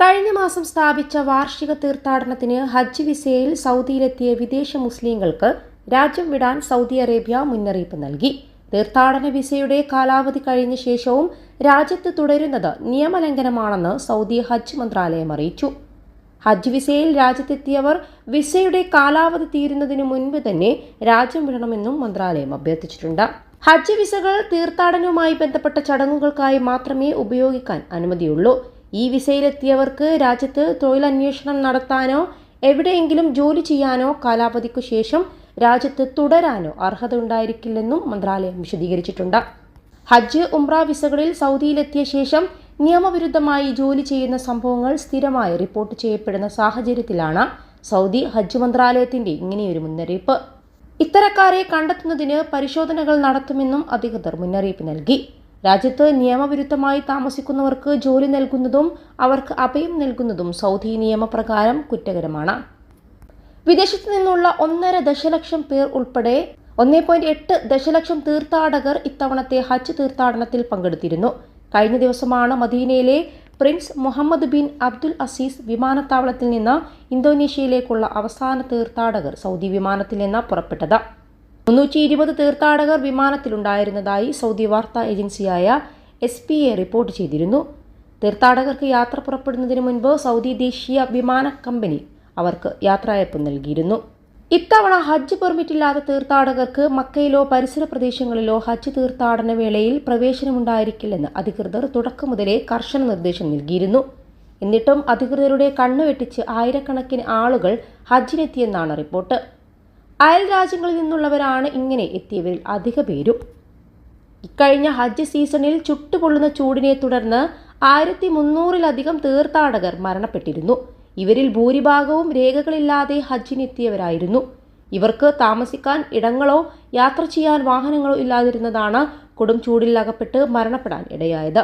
കഴിഞ്ഞ മാസം സ്ഥാപിച്ച വാർഷിക തീർത്ഥാടനത്തിന് ഹജ്ജ് വിസയിൽ സൗദിയിലെത്തിയ വിദേശ മുസ്ലിങ്ങൾക്ക് രാജ്യം വിടാൻ സൗദി അറേബ്യ മുന്നറിയിപ്പ് നൽകി. തീർത്ഥാടന വിസയുടെ കാലാവധി കഴിഞ്ഞ ശേഷവും രാജ്യത്ത് തുടരുന്നത് നിയമലംഘനമാണെന്ന് സൗദി ഹജ്ജ് മന്ത്രാലയം അറിയിച്ചു. ഹജ്ജ് വിസയിൽ രാജ്യത്തെത്തിയവർ വിസയുടെ കാലാവധി തീരുന്നതിന് മുൻപ് തന്നെ രാജ്യം വിടണമെന്നും മന്ത്രാലയം അഭ്യർത്ഥിച്ചിട്ടുണ്ട്. ഹജ്ജ് വിസകൾ തീർത്ഥാടനവുമായി ബന്ധപ്പെട്ട ചടങ്ങുകൾക്കായി മാത്രമേ ഉപയോഗിക്കാൻ അനുമതിയുള്ളൂ. ഈ വിസയിലെത്തിയവർക്ക് രാജ്യത്ത് തൊഴിലന്വേഷണം നടത്താനോ എവിടെയെങ്കിലും ജോലി ചെയ്യാനോ കാലാവധിക്കു ശേഷം രാജ്യത്ത് തുടരാനോ അർഹത ഉണ്ടായിരിക്കില്ലെന്നും മന്ത്രാലയം വിശദീകരിച്ചിട്ടുണ്ട്. ഹജ്ജ് ഉംറ വിസകളിൽ സൗദിയിലെത്തിയ ശേഷം നിയമവിരുദ്ധമായി ജോലി ചെയ്യുന്ന സംഭവങ്ങൾ സ്ഥിരമായി റിപ്പോർട്ട് ചെയ്യപ്പെടുന്ന സാഹചര്യത്തിലാണ് സൗദി ഹജ്ജ് മന്ത്രാലയത്തിന്റെ ഇങ്ങനെയൊരു മുന്നറിയിപ്പ്. ഇത്തരക്കാരെ കണ്ടെത്തുന്നതിന് പരിശോധനകൾ നടത്തുമെന്നും അധികൃതർ മുന്നറിയിപ്പ് നൽകി. രാജ്യത്ത് നിയമവിരുദ്ധമായി താമസിക്കുന്നവർക്ക് ജോലി നൽകുന്നതും അവർക്ക് അഭയം നൽകുന്നതും സൗദി നിയമപ്രകാരം കുറ്റകരമാണ്. വിദേശത്തു നിന്നുള്ള ഒന്നര ദശലക്ഷം പേർ ഉൾപ്പെടെ ഒന്നേ പോയിന്റ് എട്ട് ദശലക്ഷം തീർത്ഥാടകർ ഇത്തവണത്തെ ഹജ്ജ് തീർത്ഥാടനത്തിൽ പങ്കെടുത്തിരുന്നു. കഴിഞ്ഞ ദിവസമാണ് മദീനയിലെ prince Mohammed bin Abdul Aziz വിമാനത്താവളത്തിൽ നിന്ന് ഇന്തോനേഷ്യയിലേക്കുള്ള അവസാന തീർത്ഥാടകർ സൗദി വിമാനത്തിൽ നിന്ന് പുറപ്പെട്ടത്. മുന്നൂറ്റി ഇരുപത് തീർത്ഥാടകർ വിമാനത്തിലുണ്ടായിരുന്നതായി സൗദി വാർത്താ ഏജൻസിയായ എസ് പി എ റിപ്പോർട്ട് ചെയ്തിരുന്നു. തീർത്ഥാടകർക്ക് യാത്ര പുറപ്പെടുന്നതിന് മുൻപ് സൗദി ദേശീയ വിമാന കമ്പനി അവർക്ക് യാത്രായപ്പ് നൽകിയിരുന്നു. ഇത്തവണ ഹജ്ജ് പെർമിറ്റ് ഇല്ലാത്ത തീർത്ഥാടകർക്ക് മക്കയിലോ പരിസര പ്രദേശങ്ങളിലോ ഹജ്ജ് തീർത്ഥാടന വേളയിൽ പ്രവേശനമുണ്ടായിരിക്കില്ലെന്ന് അധികൃതർ തുടക്കം മുതലേ കർശന നിർദ്ദേശം നൽകിയിരുന്നു. എന്നിട്ടും അധികൃതരുടെ കണ്ണുവെട്ടിച്ച് ആയിരക്കണക്കിന് ആളുകൾ ഹജ്ജിനെത്തിയെന്നാണ് റിപ്പോർട്ട്. അയൽ രാജ്യങ്ങളിൽ നിന്നുള്ളവരാണ് ഇങ്ങനെ എത്തിയവരിൽ അധിക പേരും. ഇക്കഴിഞ്ഞ ഹജ്ജ് സീസണിൽ ചുട്ടുപൊള്ളുന്ന ചൂടിനെ തുടർന്ന് ആയിരത്തി മുന്നൂറിലധികം തീർത്ഥാടകർ മരണപ്പെട്ടിരുന്നു. ഇവരിൽ ഭൂരിഭാഗവും രേഖകളില്ലാതെ ഹജ്ജിനെത്തിയവരായിരുന്നു ഇവർക്ക് താമസിക്കാൻ ഇടങ്ങളോ യാത്ര ചെയ്യാൻ വാഹനങ്ങളോ ഇല്ലാതിരുന്നതാണ് കൊടും ചൂടിൽ അകപ്പെട്ട് മരണപ്പെടാൻ ഇടയായത്.